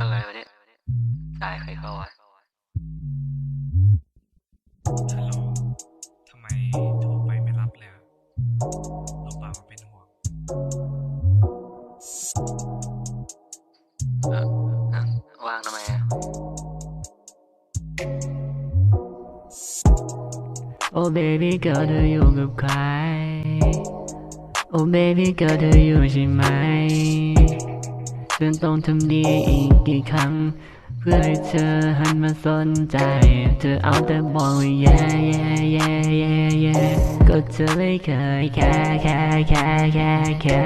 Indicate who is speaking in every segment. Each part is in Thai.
Speaker 1: อะไรวะเนี่ยจ่ายใครเข้าวะ
Speaker 2: ฮัลโหลทำไมโทรไปไม่รับเลยอะรู้เปล่าว่าเป็นห่วง
Speaker 1: เอออะว่างทำไมอะ
Speaker 3: โอ้ baby girl เธออยู่กับใคร โอ้ baby girl เธออยู่ใช่ไหม เดินต้องทำดีอีกกี่ครั้ง เพื่อให้เธอหันมาสนใจ เธอเอาแต่บอกว่า yeah yeah yeah yeah yeah ก็เธอไม่เคยแค่แค่แค่แค่แค่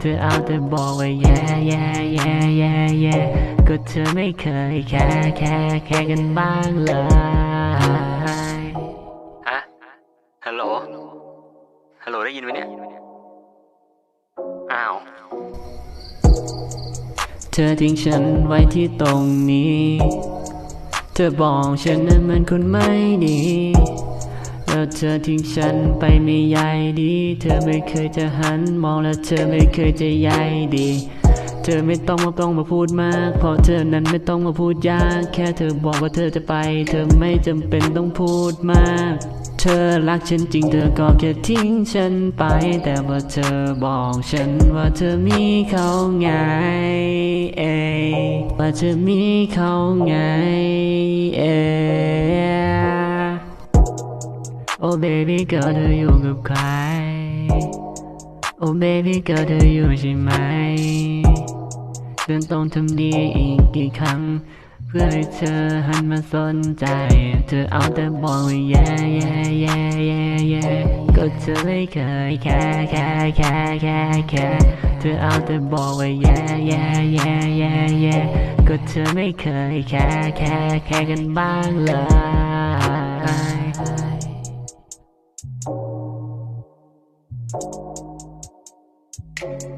Speaker 3: เธอเอาแต่บอกว่า yeah yeah yeah yeah yeah ก็เธอไม่เคยแค่แค่แค่กันบ้างเลย
Speaker 1: ฮะฮัลโหลฮัลโหลได้ยินไหมเนี่ยอ้าว
Speaker 3: เธอทิ้งฉันไว้ที่ตรงนี้ เธอบอกฉันนั้นมันคนไม่ดี แล้วเธอทิ้งฉันไปไม่ใยดี เธอไม่เคยจะหันมองและเธอไม่เคยจะใยดี เธอไม่ต้องมาต้องมาพูดมาก เพราะเธอนั้นไม่ต้องมาพูดยาก แค่เธอบอกว่าเธอจะไป เธอไม่จำเป็นต้องพูดมาก เธอรักฉันจริงเธอก็แค่ทิ้งฉันไป แต่ว่าเธอบอกฉันว่าเธอมีเขาไงเอว่าเธอมีเขาไงเอยโอ้ baby girl เธออยู่กับใคร โอ้ baby girl เธออยู่ใช่ไหมเดินต้องทำดีอีกกี่ครั้ง เพื่อให้เธอหันมาสนใจ เธอเอาแต่บอกว่า yeah yeah yeah yeah yeah ก็เธอไม่เคยแค่แค่แค่แค่แค่เธอเอาแต่บอกว่า yeah yeah yeah yeah yeah ก็เธอไม่เคยแค่แค่แค่กันบ้างเลย
Speaker 2: you.